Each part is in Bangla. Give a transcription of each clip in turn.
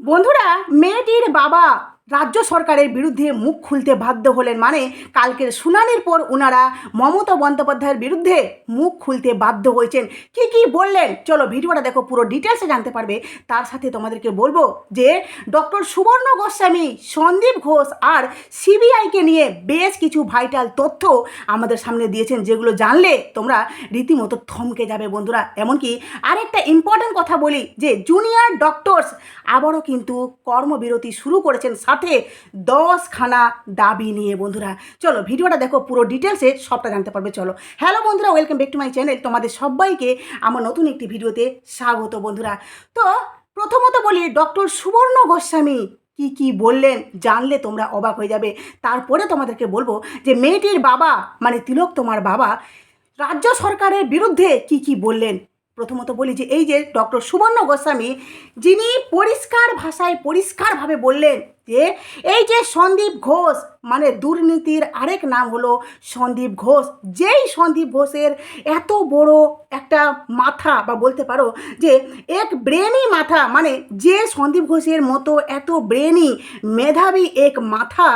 বন্ধুরা মেয়েটির বাবা রাজ্য সরকারের বিরুদ্ধে মুখ খুলতে বাধ্য হলেন মানে কালকের শুনানির পর ওনারা মমতা বন্দ্যোপাধ্যায়ের বিরুদ্ধে মুখ খুলতে বাধ্য হয়েছেন। কি কি বললেন? চলো ভিডিওটা দেখো, পুরো ডিটেলসে জানতে পারবে। তার সাথে তোমাদেরকে বলব যে ডক্টর সুবর্ণ গোস্বামী, সন্দীপ ঘোষ আর সিবিআইকে নিয়ে বেশ কিছু ভাইটাল তথ্য আমাদের সামনে দিয়েছেন, যেগুলো জানলে তোমরা রীতিমতো থমকে যাবে বন্ধুরা। এমনকি আরেকটা ইম্পর্ট্যান্ট কথা বলি যে জুনিয়র ডক্টরস আবারও কিন্তু কর্মবিরতি শুরু করেছেন সাথে দশখানা দাবি নিয়ে বন্ধুরা। চলো, ভিডিওটা দেখো, পুরো ডিটেলসে সবটা জানতে পারবে, চলো। হ্যালো বন্ধুরা welcome back to my channel তোমাদের সবাইকে আমার নতুন একটি ভিডিওতে স্বাগত বন্ধুরা। তো প্রথমত বলি ডক্টর সুবর্ণ গোস্বামী কি কি বললেন জানলে তোমরা অবাক হয়ে যাবে। তারপরে তোমাদেরকে বলব যে, মেয়েটির বাবা মানে তিলক তোমার বাবা, রাজ্য সরকারের বিরুদ্ধে কি কি বললেন? প্রথমত বলি যে, এই যে ডক্টর সুবর্ণ গোস্বামী, যিনি পরিষ্কার ভাষায় পরিষ্কারভাবে বললেন যে এই যে সন্দীপ ঘোষ মানে দুর্নীতির আরেক নাম হলো সন্দীপ ঘোষ। যেই সন্দীপ ঘোষের এত বড় একটা মাথা, বা বলতে পারো যে এক ব্রেনি মাথা মানে যে সন্দীপ ঘোষের মতো এত ব্রেনি মেধাবী এক মাথা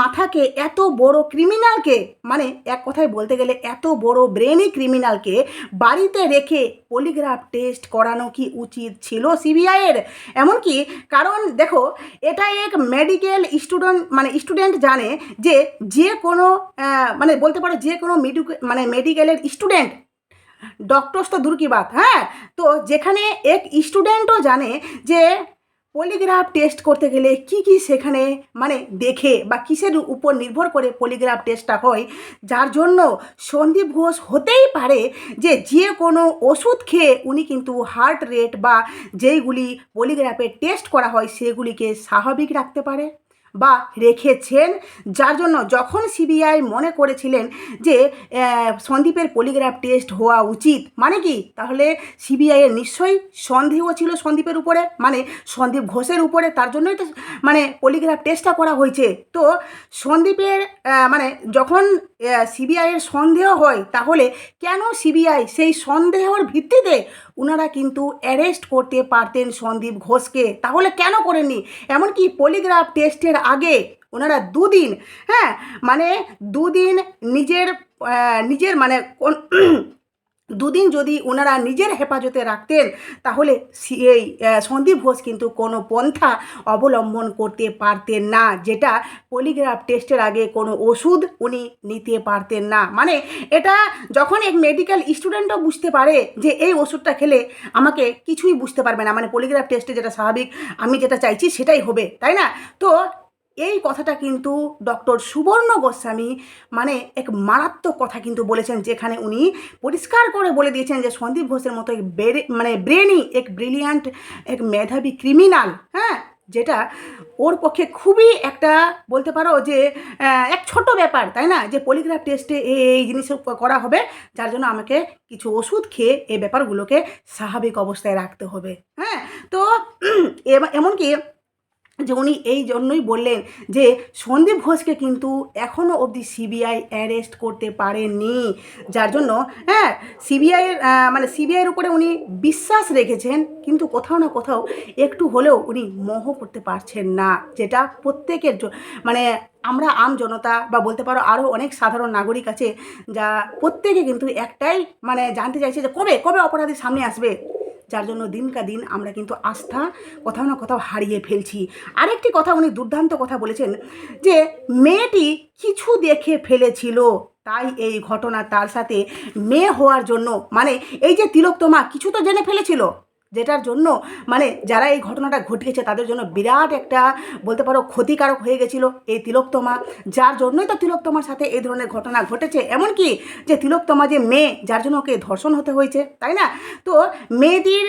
মাথাকে, এত বড় ক্রিমিনালকে মানে এক কথায় বলতে গেলে এত বড় ব্রেনি ক্রিমিনালকে বাড়িতে রেখে পলিগ্রাফ টেস্ট করানো কি উচিত ছিল সিবিআইয়ের এমনকি কারণ দেখো এটা এক মেডিকেল স্টুডেন্ট মানে স্টুডেন্ট জানে যে যে কোনো মানে বলতে পারো যে কোনো মেডিক মানে মেডিকেলের স্টুডেন্ট ডক্টরস তো দূর কি বাত হ্যাঁ? তো যেখানে এক স্টুডেন্টও জানে যে পলিগ্রাফ টেস্ট করতে গেলে কি কি সেখানে মানে দেখে বা কিসের উপর নির্ভর করে পলিগ্রাফ টেস্টটা হয়? যার জন্য সন্দীপ ঘোষ হতেই পারে যে যে কোনো ওষুধ খেয়ে উনি কিন্তু হার্ট রেট বা যেইগুলি পলিগ্রাফে টেস্ট করা হয়, সেগুলিকে স্বাভাবিক রাখতে পারে। বা রেখেছেন, যার জন্য যখন সিবিআই মনে করেছিলেন যে সন্দীপের পলিগ্রাফ টেস্ট হওয়া উচিত মানে কি? তাহলে সিবিআইয়ের নিশ্চয়ই সন্দেহ ছিল সন্দীপের উপরে মানে সন্দীপ ঘোষের উপরে, তার জন্যই তো মানে পলিগ্রাফ টেস্টটা করা হয়েছে। তো সন্দীপের মানে যখন সিবিআইয়ের সন্দেহ হয়, তাহলে কেন সিবিআই সেই সন্দেহর ভিত্তিতে ওনারা কিন্তু অ্যারেস্ট করতে পারতেন সন্দীপ ঘোষকে। তাহলে কেন করেননি? এমনকি পলিগ্রাফ টেস্টের আগে ওনারা দুদিন হ্যাঁ মানে দুদিন নিজের নিজের মানে দুদিন যদি ওনারা নিজের হেফাজতে রাখতেন, তাহলে এই সন্দীপ ঘোষ কিন্তু কোনো পন্থা অবলম্বন করতে পারতেন না, যেটা পলিগ্রাফ টেস্টের আগে কোনো ওষুধ উনি নিতে পারতেন না। মানে এটা যখন এক মেডিকেল স্টুডেন্টও বুঝতে পারে যে এই ওষুধটা খেলে আমাকে কিছুই বুঝতে পারবে না মানে পলিগ্রাফ টেস্টে যেটা স্বাভাবিক, আমি যেটা চাইছি সেটাই হবে, তাই না? তো এই কথাটা কিন্তু ডক্টর সুবর্ণ গোস্বামী মানে এক মারাত্মক কথা কিন্তু বলেছেন, যেখানে উনি পরিষ্কার করে বলে দিয়েছেন যে সন্দীপ ঘোষের মতো এক বেরে মানে ব্রেনি, এক ব্রিলিয়ান্ট এক মেধাবী ক্রিমিনাল হ্যাঁ? যেটা ওর পক্ষে খুবই একটা বলতে পারো যে এক ছোট ব্যাপার, তাই না? যে পলিগ্রাফ টেস্টে এই জিনিস করা হবে, যার জন্য আমাকে কিছু ওষুধ খেয়ে এই ব্যাপারগুলোকে স্বাভাবিক অবস্থায় রাখতে হবে হ্যাঁ? তো এম- এমনকি যে উনি এই জন্যই বললেন যে সন্দীপ ঘোষকে কিন্তু এখনও অবধি সিবিআই অ্যারেস্ট করতে পারেনি যার জন্য হ্যাঁ সিবিআইয়ের মানে সিবিআইয়ের উপরে উনি বিশ্বাস রেখেছেন, কিন্তু কোথাও না কোথাও একটু হলেও উনি মোহ করতে পারছেন না। যেটা প্রত্যেকের মানে আমরা আম জনতা বা বলতে পারো আরও অনেক সাধারণ নাগরিক আছে, যা প্রত্যেকে কিন্তু একটাই মানে জানতে চাইছে যে কবে কবে অপরাধী সামনে আসবে। যার জন্য দিনকা দিন আমরা কিন্তু আস্থা কোথাও না কোথাও হারিয়ে ফেলছি। আরেকটি কথা উনি দুর্দান্ত কথা বলেছেন যে, মেয়েটি কিছু দেখে ফেলেছিল, তাই এই ঘটনা তার সাথে মেয়ে হওয়ার জন্য। মানে এই যে তিলক তোমা কিছু তো জেনে ফেলেছিল। যেটার জন্য মানে যারা এই ঘটনাটা ঘটিয়েছে তাদের জন্য বিরাট একটা বলতে পারো ক্ষতিকারক হয়ে গেছিল এই তিলোত্তমা। যার জন্যই তো তিলোত্তমার সাথে এই ধরনের ঘটনা ঘটেছে। এমনকি যে তিলোত্তমা যে মেয়ে, যার জন্য ওকে ধর্ষণ হতে হয়েছে, তাই না? তো মেয়েটির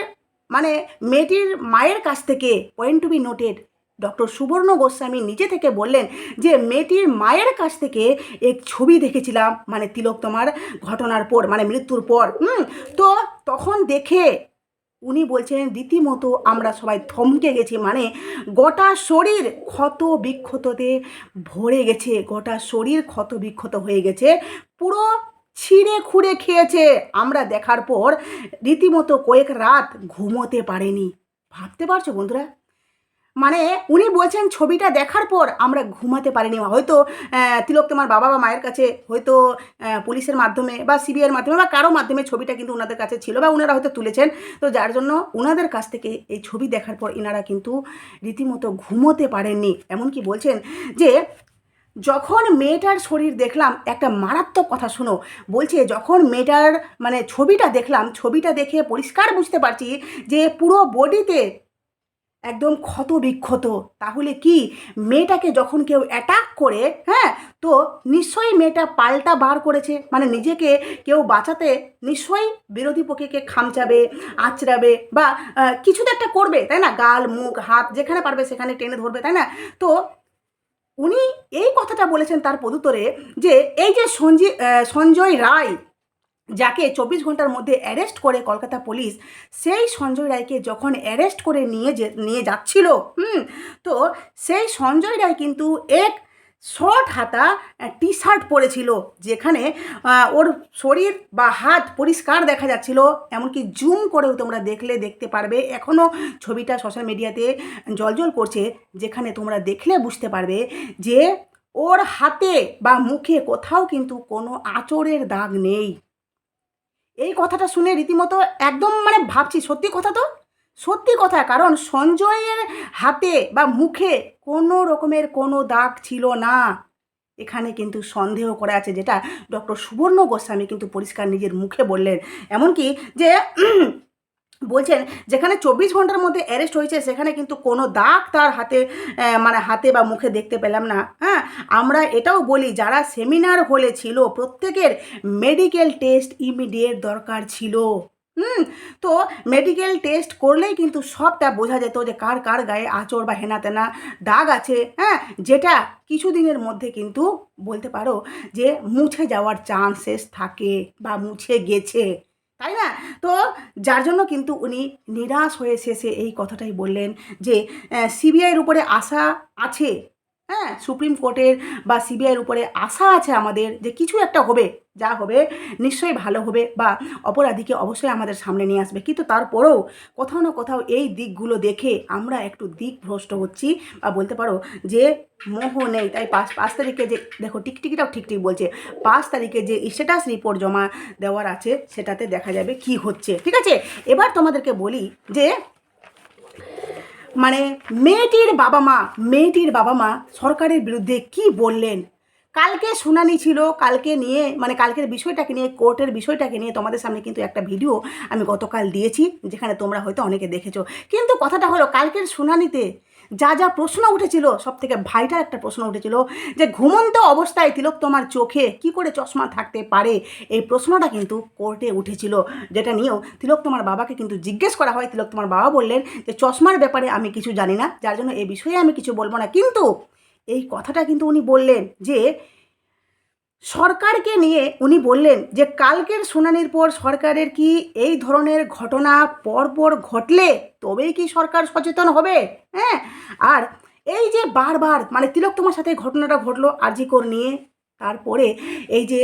মানে মেয়েটির মায়ের কাছ থেকে point to be noted doctor Subarna Goswami নিজে থেকে বললেন যে মেয়েটির মায়ের কাছ থেকে এক ছবি দেখেছিলাম মানে তিলোত্তমার ঘটনার পর মানে মৃত্যুর পর। হুম, তো তখন দেখে উনি বলছেন রীতিমতো আমরা সবাই থমকে গেছি মানে গোটা শরীর ক্ষত বিক্ষততে ভরে গেছে, গোটা শরীর ক্ষত বিক্ষত হয়ে গেছে, পুরো ছিঁড়ে খুঁড়ে খেয়েছে। আমরা দেখার পর রীতিমতো কয়েক রাত ঘুমোতে পারেনি। ভাবতে পারছ বন্ধুরা? মানে উনি বলছেন, ছবিটা দেখার পর আমরা ঘুমাতে পারিনি হয়তো তিলক তোমার বাবা বা মায়ের কাছে হয়তো পুলিশের মাধ্যমে বা সিবিআইয়ের মাধ্যমে বা কারও মাধ্যমে ছবিটা কিন্তু ওনাদের কাছে ছিল বা ওনারা হয়তো তুলেছেন। তো যার জন্য ওনাদের কাছ থেকে এই ছবি দেখার পর এনারা কিন্তু রীতিমতো ঘুমোতে পারেননি। এমনকি বলছেন যে, যখন মেয়েটার শরীর দেখলাম, একটা মারাত্মক কথা শুনো। বলছে, যখন মেয়েটার মানে ছবিটা দেখলাম, ছবিটা দেখে পরিষ্কার বুঝতে পারছি যে পুরো বডিতে একদম ক্ষত বিক্ষত তাহলে কি? মেয়েটাকে যখন কেউ অ্যাটাক করে হ্যাঁ তো নিশ্চয়ই মেয়েটা পাল্টা বার করেছে। মানে নিজেকে কেউ বাঁচাতে নিশ্চয়ই বিরোধী পক্ষকে খামচাবে, আঁচড়াবে বা কিছু তো একটা করবে, তাই না? গাল, মুখ, হাত, যেখানে পারবে সেখানে টেনে ধরবে, তাই না? তো উনি এই কথাটা বলেছেন তার পদুত্তরে যে, এই যে সঞ্জয় সঞ্জয় রায় যাকে চব্বিশ ঘণ্টার মধ্যে অ্যারেস্ট করে কলকাতা পুলিশ, সেই সঞ্জয় রায়কে যখন অ্যারেস্ট করে নিয়ে যে, নিয়ে যাচ্ছিল, হুম, তো সেই সঞ্জয় রায় কিন্তু এক শর্ট হাতা টি শার্ট পরেছিল, যেখানে ওর শরীর বা হাত পরিষ্কার দেখা যাচ্ছিল, এমনকি জুম করেও তোমরা দেখলে, দেখতে পারবে। এখনও ছবিটা সোশ্যাল মিডিয়াতে জলজল করছে, যেখানে তোমরা দেখলে বুঝতে পারবে যে, ওর হাতে বা মুখে কোথাও কিন্তু কোনো আঁচড়ের দাগ নেই। এই কথাটা শুনে রীতিমতো একদম মানে ভাবছি, সত্যি কথা তো? সত্যি কথা, কারণ সঞ্জয়ের হাতে বা মুখে কোনো রকমের কোনো দাগ ছিল না। এখানে কিন্তু সন্দেহ করা আছে, যেটা ডক্টর সুবর্ণ গোস্বামী কিন্তু পরিষ্কার নিজের মুখে বললেন। এমনকি যে বলছেন, যেখানে চব্বিশ ঘণ্টার মধ্যে অ্যারেস্ট হয়েছে, সেখানে কিন্তু কোনো দাগ তার হাতে মানে হাতে বা মুখে দেখতে পেলাম না। হ্যাঁ আমরা এটাও বলি, যারা সেমিনার হলে ছিল, প্রত্যেকের মেডিকেল টেস্ট ইমিডিয়েট দরকার ছিল। হুম, তো মেডিকেল টেস্ট করলেই কিন্তু সবটা বোঝা যেত যে কার কার গায়ে আঁচড় বা হেনা তেনা দাগ আছে। হ্যাঁ যেটা কিছুদিনের মধ্যে কিন্তু বলতে পারো যে মুছে যাওয়ার চান্সেস থাকে বা মুছে গেছে। তো যার জন্য কিন্তু উনি নিরাশ হয়ে শেষে এই কথাটাই বললেন যে সিবিআইয়ের উপরে আশা আছে হ্যাঁ সুপ্রিম কোর্টের বা সিবিআইয়ের উপরে আশা আছে আমাদের যে কিছু একটা হবে, যা হবে নিশ্চয়ই ভালো হবে বা অপরাধীকে অবশ্যই আমাদের সামনে নিয়ে আসবে। কিন্তু তারপরেও কোথাও না কোথাও এই দিকগুলো দেখে আমরা একটু দিক ভ্রষ্ট হচ্ছি বা বলতে পারো যে মোহ নেই। তাই পাঁচ পাঁচ তারিখে যে, দেখো টিকটিকিটাও ঠিক ঠিক বলছে, পাঁচ তারিখে যে স্ট্যাটাস রিপোর্ট জমা দেওয়ার আছে সেটাতে দেখা যাবে কি হচ্ছে। ঠিক আছে? এবার তোমাদেরকে বলি যে মানে মেয়েটির বাবা মা মেয়েটির বাবা মা সরকারের বিরুদ্ধে কি বললেন? কালকে শুনানি ছিল, কালকে নিয়ে মানে কালকের বিষয়টাকে নিয়ে, কোর্টের বিষয়টাকে নিয়ে তোমাদের সামনে কিন্তু একটা ভিডিও আমি গতকাল দিয়েছি, যেখানে তোমরা হয়তো অনেকে দেখেছ। কিন্তু কথাটা হলো, কালকের শুনানিতে যা যা প্রশ্ন উঠেছিল সব থেকে ভাইটার একটা প্রশ্ন উঠেছিল যে, ঘুমন্ত অবস্থায় তিলক তোমার চোখে কি করে চশমা থাকতে পারে? এই প্রশ্নটা কিন্তু কোর্টে উঠেছিল, যেটা নিয়েও তিলক তোমার বাবাকে কিন্তু জিজ্ঞেস করা হয়। তিলক তোমার বাবা বললেন যে, চশমার ব্যাপারে আমি কিছু জানি না, যার জন্য এই বিষয়ে আমি কিছু বলব না। কিন্তু এই কথাটা কিন্তু উনি বললেন যে, সরকারকে নিয়ে উনি বললেন যে, কালকের শুনানির পর সরকারের কি এই ধরনের ঘটনা পরপর ঘটলে তবেই কি সরকার সচেতন হবে? হ্যাঁ? আর এই যে বারবার মানে তিলক তোমার সাথে ঘটনাটা ঘটলো আরজিকর নিয়ে, তারপরে এই যে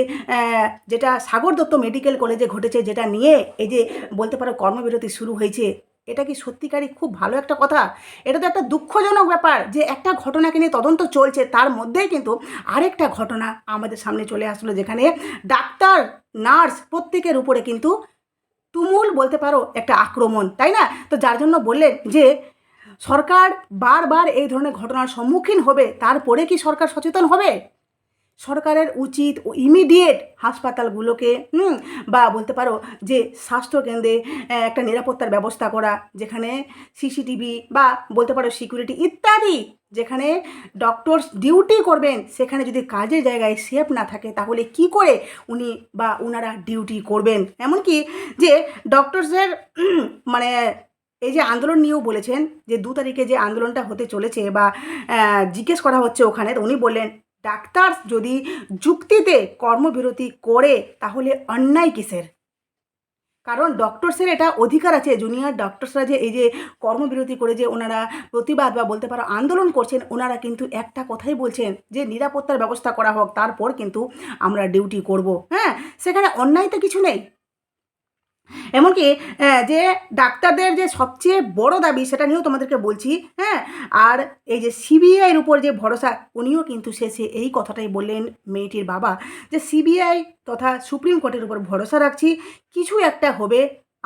যেটা সাগর দত্ত মেডিকেল কলেজে ঘটেছে যেটা নিয়ে এই যে বলতে পারো কর্মবিরতি শুরু হয়েছে এটা কি সত্যিকারই খুব ভালো একটা কথা? এটা তো একটা দুঃখজনক ব্যাপার যে একটা ঘটনাকে নিয়ে তদন্ত চলছে, তার মধ্যেই কিন্তু আরেকটা ঘটনা আমাদের সামনে চলে আসলো, যেখানে ডাক্তার, নার্স প্রত্যেকের উপরে কিন্তু তুমুল বলতে পারো একটা আক্রমণ, তাই না? তো যার জন্য বললেন যে সরকার বারবার এই ধরনের ঘটনার সম্মুখীন হবে, তারপরে কি সরকার সচেতন হবে? সরকারের উচিত ও ইমিডিয়েট হাসপাতালগুলোকে, হুম, বা বলতে পারো যে স্বাস্থ্যকেন্দ্রে একটা নিরাপত্তার ব্যবস্থা করা, যেখানে সিসিটিভি বা বলতে পারো সিকিউরিটি ইত্যাদি, যেখানে ডক্টরস ডিউটি করবেন, সেখানে যদি কাজের জায়গায় সেফ না থাকে, তাহলে কি করে উনি বা ওনারা ডিউটি করবেন? এমনকি যে ডক্টরসের মানে এই যে আন্দোলন নিয়েও বলেছেন, যে দু তারিখে যে আন্দোলনটা হতে চলেছে বা জিজ্ঞেস করা হচ্ছে ওখানে উনি বললেন ডাক্তার যদি যুক্তিতে কর্মবিরতি করে, তাহলে অন্যায় কিসের? কারণ ডক্টরসের এটা অধিকার আছে জুনিয়র ডক্টরসরা যে এই যে কর্মবিরতি করে যে ওনারা প্রতিবাদ বা বলতে পারো আন্দোলন করছেন, ওনারা কিন্তু একটা কথাই বলছেন যে নিরাপত্তার ব্যবস্থা করা হোক, তারপর কিন্তু আমরা ডিউটি করব। হ্যাঁ সেখানে অন্যায় তো কিছু নেই। এমনকি যে ডাক্তারদের যে সবচেয়ে বড় দাবি, সেটা নিয়েও তোমাদেরকে বলছি হ্যাঁ? আর এই যে সিবিআইয়ের উপর যে ভরসা, উনিও কিন্তু শেষে এই কথাটাই বললেন মেয়েটির বাবা, যে সিবিআই তথা সুপ্রিম কোর্টের উপর ভরসা রাখছি, কিছু একটা হবে,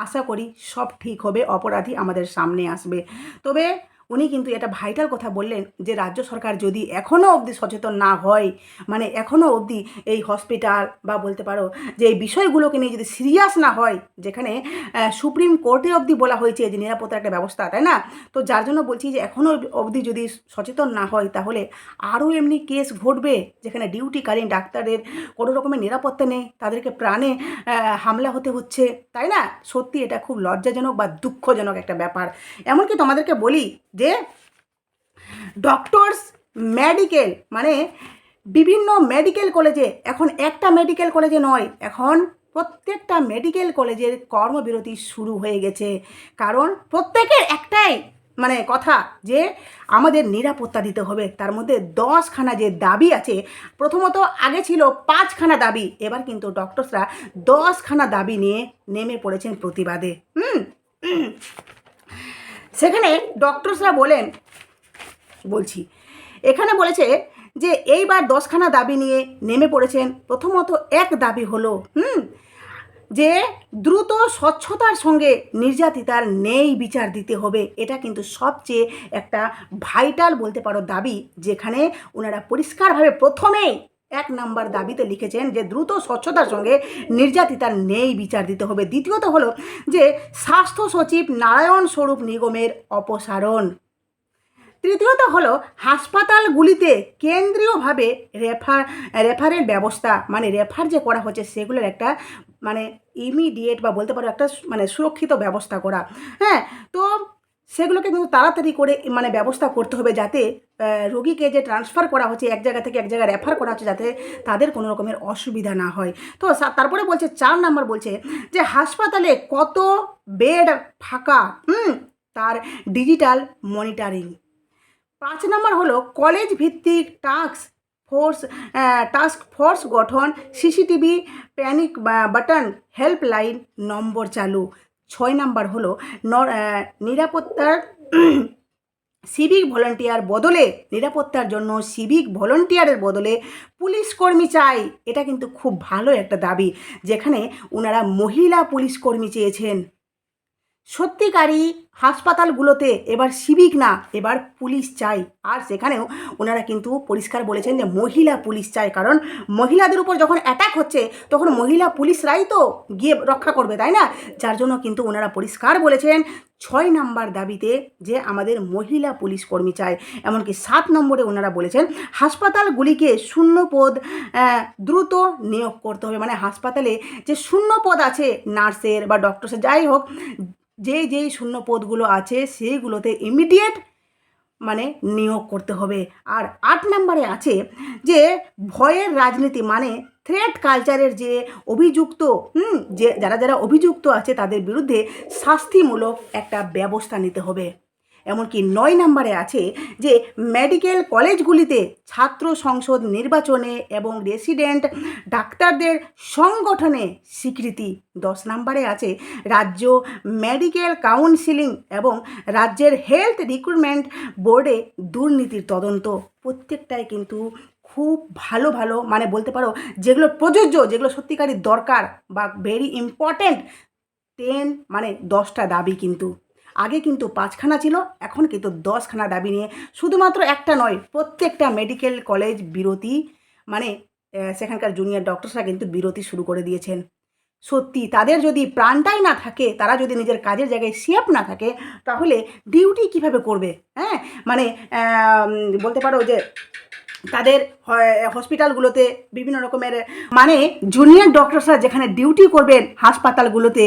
আশা করি সব ঠিক হবে, অপরাধী আমাদের সামনে আসবে। তবে উনি কিন্তু এটা ভাইটাল কথা বললেন যে, রাজ্য সরকার যদি এখনও অবধি সচেতন না হয় মানে এখনও অবধি এই হসপিটাল বা বলতে পারো যে, এই বিষয়গুলোকে নিয়ে যদি সিরিয়াস না হয়, যেখানে সুপ্রিম কোর্টে অবধি বলা হয়েছে যে, নিরাপত্তার একটা ব্যবস্থা, তাই না? তো যার জন্য বলছি যে এখনও অবধি যদি সচেতন না হয়, তাহলে আরও এমনি কেস ঘটবে, যেখানে ডিউটিকালীন ডাক্তারদের কোনো রকমের নিরাপত্তা নেই, তাদেরকে প্রাণে হামলা হতে হচ্ছে, তাই না? সত্যি এটা খুব লজ্জাজনক বা দুঃখজনক একটা ব্যাপার। এমনকি তোমাদেরকে বলি যে ডক্টরস মেডিকেল মানে বিভিন্ন মেডিকেল কলেজে এখন একটা মেডিকেল কলেজে নয়, এখন প্রত্যেকটা মেডিকেল কলেজের কর্মবিরতি শুরু হয়ে গেছে। কারণ প্রত্যেকের একটাই মানে কথা যে আমাদের নিরাপত্তা দিতে হবে। তার মধ্যে দশখানা যে দাবি আছে, প্রথমত আগে ছিল পাঁচখানা দাবি, এবার কিন্তু ডক্টরসরা দশখানা দাবি নিয়ে নেমে পড়েছেন প্রতিবাদে। হুম। সেখানে ডক্টরসরা বলেন, বলছি, এখানে বলেছে যে এইবার দশখানা দাবি নিয়ে নেমে পড়েছেন। প্রথমত এক দাবি হলো, হুম, যে দ্রুত স্বচ্ছতার সঙ্গে নির্যাতিতার নেই বিচার দিতে হবে। এটা কিন্তু সবচেয়ে একটা ভাইটাল বলতে পারো দাবি, যেখানে ওনারা পরিষ্কারভাবে প্রথমেই এক নাম্বার দাবিতে লিখেছেন যে দ্রুত স্বচ্ছতার সঙ্গে নির্যাতিতার নেই বিচার দিতে হবে। দ্বিতীয়ত হলো যে স্বাস্থ্য সচিব নারায়ণ স্বরূপ নিগমের অপসারণ। তৃতীয়ত হলো হাসপাতালগুলিতে কেন্দ্রীয়ভাবে রেফার, রেফারের ব্যবস্থা মানে রেফার যে করা হচ্ছে সেগুলোর একটা মানে ইমিডিয়েট বা বলতে পারো একটা মানে সুরক্ষিত ব্যবস্থা করা। হ্যাঁ তো সেগুলোকে কিন্তু তাড়াতাড়ি করে মানে ব্যবস্থা করতে হবে যাতে রোগীকে যে ট্রান্সফার করা হচ্ছে, এক জায়গা থেকে এক জায়গায় রেফার করা হচ্ছে যাতে তাদের কোনো রকমের অসুবিধা না হয়। তো তারপরে বলছে, চার নাম্বার বলছে যে হাসপাতালে কত বেড ফাঁকা? তার ডিজিটাল মনিটরিং পাঁচ নম্বর হলো কলেজ ভিত্তিক টাস্ক ফোর্স টাস্ক ফোর্স গঠন CCTV panic button helpline number চালু। ছয় নাম্বার হলো নিরাপত্তার সিভিক ভলেন্টিয়ার বদলে, নিরাপত্তার জন্য সিভিক ভলেন্টিয়ারের বদলে পুলিশ কর্মী চাই। এটা কিন্তু খুব ভালো একটা দাবি, যেখানে ওনারা মহিলা পুলিশ কর্মী চেয়েছেন। সত্যিকারই হাসপাতালগুলোতে এবার সিভিক না, এবার পুলিশ চাই। আর সেখানেও ওনারা কিন্তু পরিষ্কার বলেছেন যে মহিলা পুলিশ চাই, কারণ মহিলাদের উপর যখন অ্যাটাক হচ্ছে, তখন মহিলা পুলিশরাই তো গিয়ে রক্ষা করবে, তাই না? যার জন্য কিন্তু ওনারা পরিষ্কার বলেছেন, ছয় নাম্বার দাবিতে যে আমাদের মহিলা পুলিশ কর্মী চাই এমনকি সাত নম্বরে ওনারা বলেছেন, হাসপাতালগুলিকে শূন্য পদ দ্রুত নিয়োগ করতে হবে। মানে হাসপাতালে যে শূন্য পদ আছে, নার্সের বা ডক্টরসের যাই হোক, যে যেই শূন্য পদগুলো আছে, সেইগুলোতে ইমিডিয়েট মানে নিয়োগ করতে হবে। আর আট নম্বরে আছে যে, ভয়ের রাজনীতি মানে থ্রেট কালচারের যে অভিযুক্ত, হুম, যে যারা যারা অভিযুক্ত আছে তাদের বিরুদ্ধে শাস্তিমূলক একটা ব্যবস্থা নিতে হবে। এমনকি নয় নম্বরে আছে যে মেডিকেল কলেজগুলিতে ছাত্র সংসদ নির্বাচনে এবং রেসিডেন্ট ডাক্তারদের সংগঠনে স্বীকৃতি। দশ নম্বরে আছে রাজ্য মেডিকেল কাউন্সিলিং এবং রাজ্যের হেলথ রিক্রুটমেন্ট বোর্ডে দুর্নীতির তদন্ত। প্রত্যেকটাই কিন্তু খুব ভালো ভালো মানে বলতে পারো যেগুলো প্রযোজ্য, যেগুলো সত্যিকারই দরকার বা ভেরি ইম্পর্ট্যান্ট টেন মানে দশটা দাবি কিন্তু। আগে কিন্তু পাঁচখানা ছিল, এখন কিন্তু দশখানা দাবি নিয়ে। শুধুমাত্র একটা নয়, প্রত্যেকটা মেডিকেল কলেজ বিরতি মানে সেখানকার জুনিয়র ডক্টরসরা কিন্তু বিরতি শুরু করে দিয়েছেন। সত্যি, তাদের যদি প্রাণটাই না থাকে, তারা যদি নিজের কাজের জায়গায় সেফ না থাকে, তাহলে ডিউটি কীভাবে করবে? হ্যাঁ? মানে বলতে পারো যে, তাদের হসপিটালগুলোতে বিভিন্ন রকমের মানে জুনিয়র ডক্টরসরা যেখানে ডিউটি করবেন, হাসপাতালগুলোতে,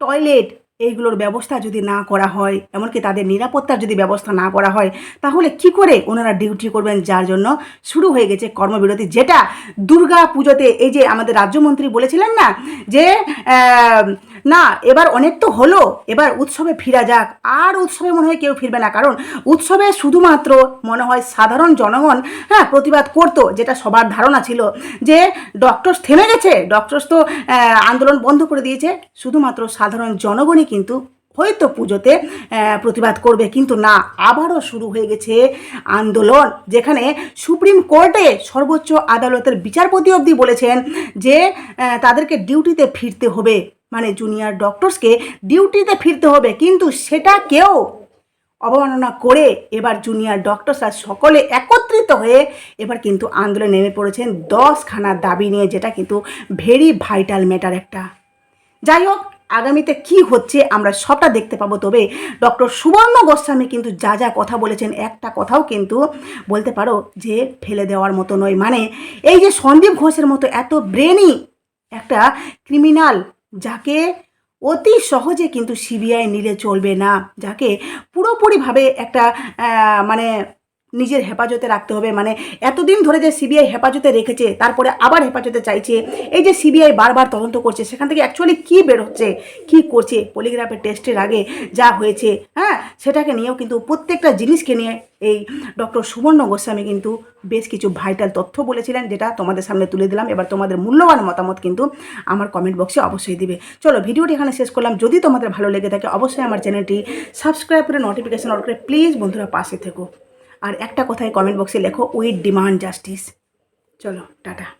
টয়লেট এইগুলোর ব্যবস্থা যদি না করা হয়, এমনকি তাদের নিরাপত্তার যদি ব্যবস্থা না করা হয়, তাহলে কি করে ওনারা ডিউটি করবেন যার জন্য শুরু হয়ে গেছে কর্মবিরতি? যেটা দুর্গা পুজোতে এই যে আমাদের রাজ্যমন্ত্রী বলেছিলেন না যে না, এবার অনেক তো হলো, এবার উৎসবে ফিরা যাক। আর উৎসবে মনে হয় কেউ ফিরবে না। কারণ উৎসবে শুধুমাত্র মনে হয় সাধারণ জনগণ হ্যাঁ প্রতিবাদ করতো, যেটা সবার ধারণা ছিল যে ডক্টরস থেমে গেছে। ডক্টরস তো আন্দোলন বন্ধ করে দিয়েছে। শুধুমাত্র সাধারণ জনগণই কিন্তু হয়তো পুজোতে প্রতিবাদ করবে, কিন্তু না, আবারও শুরু হয়ে গেছে আন্দোলন, যেখানে সুপ্রিম কোর্টে সর্বোচ্চ আদালতের বিচারপতি অবধি বলেছেন যে তাদেরকে ডিউটিতে ফিরতে হবে মানে জুনিয়র ডক্টরসকে ডিউটিতে ফিরতে হবে, কিন্তু সেটা কেউ অবমাননা করে, এবার জুনিয়র ডক্টরসরা সকলে একত্রিত হয়ে এবার কিন্তু আন্দোলনে নেমে পড়েছেন, দশখানা দাবি নিয়ে, যেটা কিন্তু ভেরি ভাইটাল ম্যাটার একটা। যাই হোক আগামীতে কি হচ্ছে আমরা সবটা দেখতে পাবো। তবে ডক্টর সুবর্ণ গোস্বামী কিন্তু যা যা কথা বলেছেন, একটা কথাও কিন্তু বলতে পারো যে ফেলে দেওয়ার মতো নয়। মানে এই যে সন্দীপ ঘোষের মতো এত ব্রেনি একটা ক্রিমিনাল যাকে অতি সহজে কিন্তু সিবিআই নিলে চলবে না, যাকে পুরোপুরিভাবে একটা মানে নিজের হেফাজতে রাখতে হবে। মানে এতদিন ধরে যে সিবিআই হেফাজতে রেখেছে, তারপরে আবার হেফাজতে চাইছে, এই যে সিবিআই বারবার তদন্ত করছে, সেখান থেকে অ্যাকচুয়ালি কী বেরোচ্ছে কী করছে পলিগ্রাফের টেস্টের আগে যা হয়েছে হ্যাঁ? সেটাকে নিয়েও কিন্তু প্রত্যেকটা জিনিসকে নিয়ে এই ডক্টর সুবর্ণ গোস্বামী কিন্তু বেশ কিছু ভাইটাল তথ্য বলেছিলেন, যেটা তোমাদের সামনে তুলে দিলাম। এবার তোমাদের মূল্যবান মতামত কিন্তু আমার কমেন্ট বক্সে অবশ্যই দিবে। চলো, ভিডিওটি এখানে শেষ করলাম। যদি তোমাদের ভালো লেগে থাকে, অবশ্যই আমার চ্যানেলটি সাবস্ক্রাইব করে নোটিফিকেশান অন করে প্লিজ বন্ধুরা পাশে থেকো। আর একটা কথাই কমেন্ট বক্সে লেখো উইথ ডিমান্ড জাস্টিস চলো টাটা।